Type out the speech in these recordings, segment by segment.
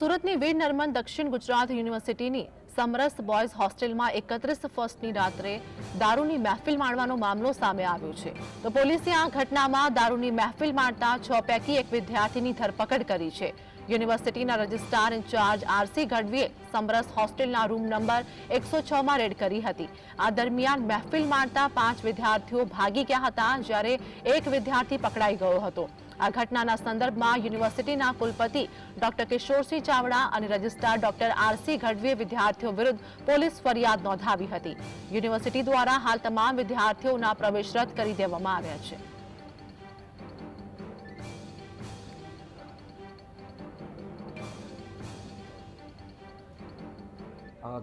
સુરતની વીર નર્મદ દક્ષિણ ગુજરાત યુનિવર્સિટીની સમરસ બોયઝ હોસ્ટેલમાં એકત્રીસ ફર્સ્ટની રાત્રે દારૂની મહેફિલ માણવાનો મામલો સામે આવ્યો છે. તો પોલીસે આ ઘટનામાં દારૂની મહેફિલ માણતા છ પૈકી એક વિદ્યાર્થીની ધરપકડ કરી છે. યુનિવર્સિટીના રજિસ્ટ્રાર ઇન્ચાર્જ આરસી ગઢવીએ સમરસ હોસ્ટેલના રૂમ નંબર એકસો છમાં રેડ કરી હતી. આ દરમિયાન મહેફિલ માણતા પાંચ વિદ્યાર્થીઓ ભાગી ગયા હતા જ્યારે એક વિદ્યાર્થી પકડાઈ ગયો હતો. આ ઘટનાના સંદર્ભમાં યુનિવર્સિટીના કુલપતિ ડોક્ટર કિશોરસિંહ ચાવડા અને રજિસ્ટ્રાર ડોક્ટર આરસી ગઢવીએ વિદ્યાર્થીઓ વિરુદ્ધ પોલીસ ફરિયાદ નોંધાવી હતી. યુનિવર્સિટી દ્વારા હાલ તમામ વિદ્યાર્થીઓના પ્રવેશ રદ કરી દેવામાં આવ્યા છે.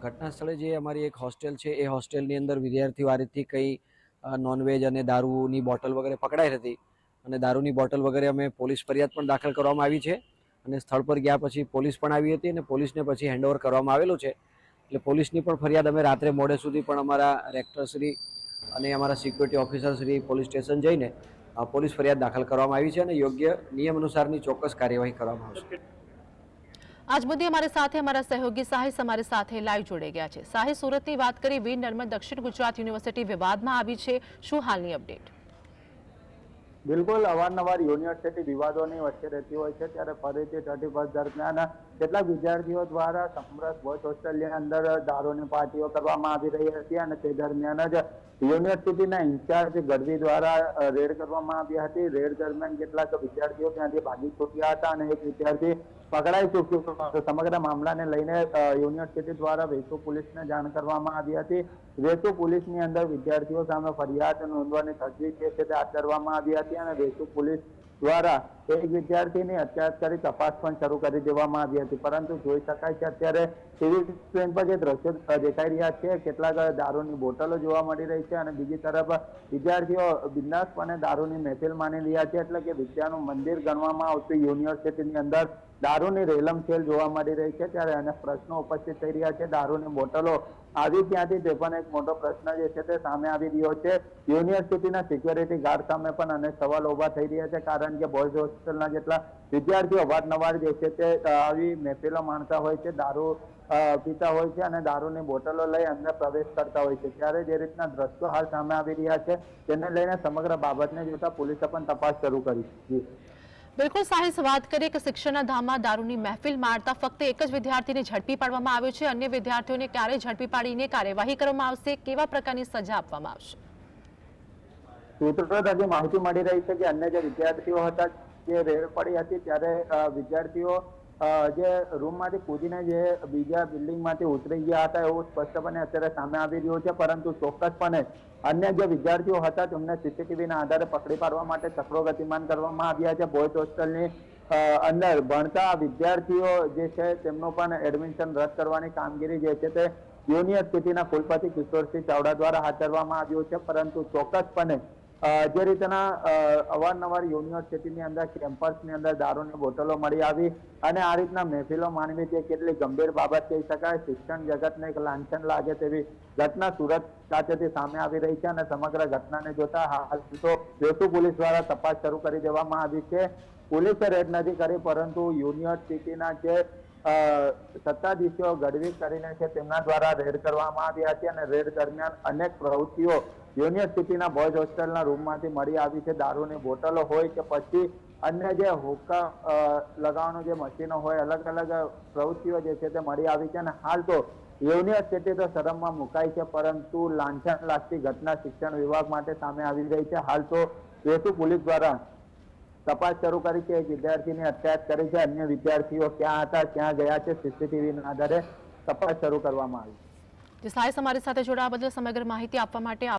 ઘટના સ્થળે જે અમારી એક હોસ્ટેલ છે, એ હોસ્ટેલની અંદર વિદ્યાર્થીઓ આ રીતથી કંઈ નોનવેજ અને દારૂની બોટલ વગેરે પકડાઈ હતી. અને દારૂની બોટલ વગેરે અમે પોલીસ ફરિયાદ પણ દાખલ કરવામાં આવી છે. અને સ્થળ પર ગયા પછી પોલીસ પણ આવી હતી અને પોલીસને પછી હેન્ડઓવર કરવામાં આવેલું છે. એટલે પોલીસની પણ ફરિયાદ અમે રાત્રે મોડે સુધી પણ અમારા રેક્ટરશ્રી અને અમારા સિક્યુરિટી ઓફિસરશ્રી પોલીસ સ્ટેશન જઈને પોલીસ ફરિયાદ દાખલ કરવામાં આવી છે અને યોગ્ય નિયમ અનુસારની ચોક્કસ કાર્યવાહી કરવામાં આવશે. આજ મુદ્દે અમારી સાથે, અમારા સહયોગી સાહિસ અમારી સાથે લાઈવ જોડાઈ ગયા છે. સાહિસ, સુરતની વાત કરી વીર નર્મદ દક્ષિણ ગુજરાત યુનિવર્સિટી વિવાદમાં આવી છે. શું હાલની અપડેટ બિલકુલ અવારનવાર યુનિવર્સિટી વિવાદોની વચ્ચે રહેતી હોય છે ત્યારે ફરીથી થર્ટી ફર્સ્ટ દરમિયાન કેટલાક વિદ્યાર્થીઓ દ્વારા સમરસ બોયઝ હોસ્ટેલની અંદર દારૂની પાર્ટીઓ કરવામાં આવી રહી હતી અને તે દરમિયાન જ યુનિવર્સિટીના ઇન્ચાર્જ ગઢવી દ્વારા રેડ કરવામાં આવી હતી. રેડ દરમિયાન કેટલાક વિદ્યાર્થીઓ ત્યાંથી ભાગી છૂટ્યા હતા અને એક વિદ્યાર્થી પકડાઈ ચૂક્યો હતો. સમગ્ર મામલાને લઈને યુનિવર્સિટી દ્વારા વેસુ પોલીસને જાણ કરવામાં આવી હતી. વેસુ પોલીસની અંદર વિદ્યાર્થીઓ સામે ફરિયાદ નોંધવાની તજવીજ છે તે હાથ ધરવામાં આવી હતી અને વેસુ પોલીસ દ્વારા એક વિદ્યાર્થીની અટકાયત કરી તપાસ પણ શરૂ કરી દેવામાં આવી હતી. પરંતુ જોઈ શકાય છે અત્યારે ટીવી સ્ક્રીન પર જે દ્રશ્યો દેખાઈ રહ્યા છે, કેટલાક દારૂની બોટલો જોવા મળી રહી છે અને બીજી તરફ વિદ્યાર્થીઓ બિંદાસપણે દારૂની મહેફિલ માની રહ્યા છે. એટલે કે વિદ્યાનું મંદિર ગણવામાં આવતું યુનિવર્સિટીની અંદર દારૂની રેલમછેલ જોવા મળી રહી છે. ત્યારે અનેક પ્રશ્નો ઉપસ્થિત થઈ રહ્યા છે. દારૂની બોટલો આવી ક્યાંથી તે એક મોટો પ્રશ્ન જે છે તે સામે આવી રહ્યો છે. યુનિવર્સિટીના સિક્યોરિટી ગાર્ડ સામે પણ અનેક સવાલો ઊભા થઈ રહ્યા છે, કારણ કે બોયઝ હોસ્ટેલના જેટલા વિદ્યાર્થીઓ અવારનવાર જે છે તે આવી મહેફિલો માણતા હોય છે, દારૂ પીતા હોય છે અને દારૂની બોટલો લઈ અંદર પ્રવેશ કરતા હોય છે. ત્યારે જે રીતના દ્રશ્યો હાલ સામે આવી રહ્યા છે, તેને લઈને સમગ્ર બાબતને જોતા પોલીસે પણ તપાસ શરૂ કરી છે બિલકુલ સાહિસ વાત કરીએ કે શિક્ષણના ધામમાં દારૂની મહેફિલ મારતા ફક્ત એક જ વિદ્યાર્થીને ઝડપી પાડવામાં આવ્યો છે. અન્ય વિદ્યાર્થીઓને ક્યારે ઝડપી પાડીને કાર્યવાહી કરવામાં આવશે. કેવા પ્રકારની સજા આપવામાં આવશે? સૂત્રો થકી માહિતી મળી રહી છે કે અન્ય જે વિદ્યાર્થીઓ હતા, જે રેડ પડી હતી, ત્યારે વિદ્યાર્થીઓ જે રૂમમાંથી કૂદીને જે બીજા બિલ્ડિંગમાંથી ઉતરી ગયા હતા એવું સ્પષ્ટપણે અત્યારે સામે આવી રહ્યું છે, પરંતુ ચોક્કસપણે અન્ય જે વિદ્યાર્થીઓ હતા તેમને સીસીટીવીના આધારે પકડી પાડવા માટે ચક્રો ગતિમાન કરવામાં આવ્યા છે. બોયઝ હોસ્ટેલની અંદર ભણતા વિદ્યાર્થીઓ જે છે તેમનું પણ એડમિશન રદ કરવાની કામગીરી જે છે તે યુનિવર્સિટીના કુલપતિ કિશોરસિંહ ચાવડા દ્વારા હાથ ધરવામાં આવ્યું છે, પરંતુ ચોક્કસપણે જે રીતના અવારનવાર યુનિવર્સિટીની અંદર, કેમ્પસની અંદર દારૂની બોટલો મળી આવી અને આ રીતના મહેફિલો માનવી તે કેટલી ગંભીર બાબત કહી શકાય. શિક્ષણ જગતને એક લાંછન લાગે તેવી ઘટના સુરત ખાતેથી સામે આવી રહી છે અને સમગ્ર ઘટનાને જોતા હાલ તો વેસુ પોલીસ દ્વારા તપાસ શરૂ કરી દેવામાં આવી છે. પોલીસે રેડ નથી કરી, પરંતુ યુનિવર્સિટીના જે સત્તાધીશો ગઢવી કરીને છે, તેમના દ્વારા રેડ કરવામાં આવ્યા હતી અને રેડ દરમિયાન અનેક પ્રવૃત્તિઓ યુનિવર્સિટીના બોયઝ હોસ્ટેલના રૂમમાંથી મળી આવી છે. દારૂની બોટલો હોય કે પછી અન્ય જે હુક્કા લગાવવાનું જે મશીનો હોય, અલગ અલગ પ્રવૃત્તિઓ જે છે તે મળી આવી છે. અને હાલ તો યુનિવર્સિટી તો શરમમાં મુકાઈ છે, પરંતુ લાંછન લાગતી ઘટના શિક્ષણ વિભાગ માટે સામે આવી ગઈ છે. હાલ તો વેસુ પોલીસ દ્વારા તપાસ શરૂ કરી છે એક વિદ્યાર્થીની અટકાયત કરી છે. અન્ય વિદ્યાર્થીઓ ક્યાં હતા, ક્યાં ગયા છે સીસીટીવીના આધારે તપાસ શરૂ કરવામાં આવી. જે સાહેબ અમારી સાથે જોડાવા બદલ સમગ્ર માહિતી આપવા માટે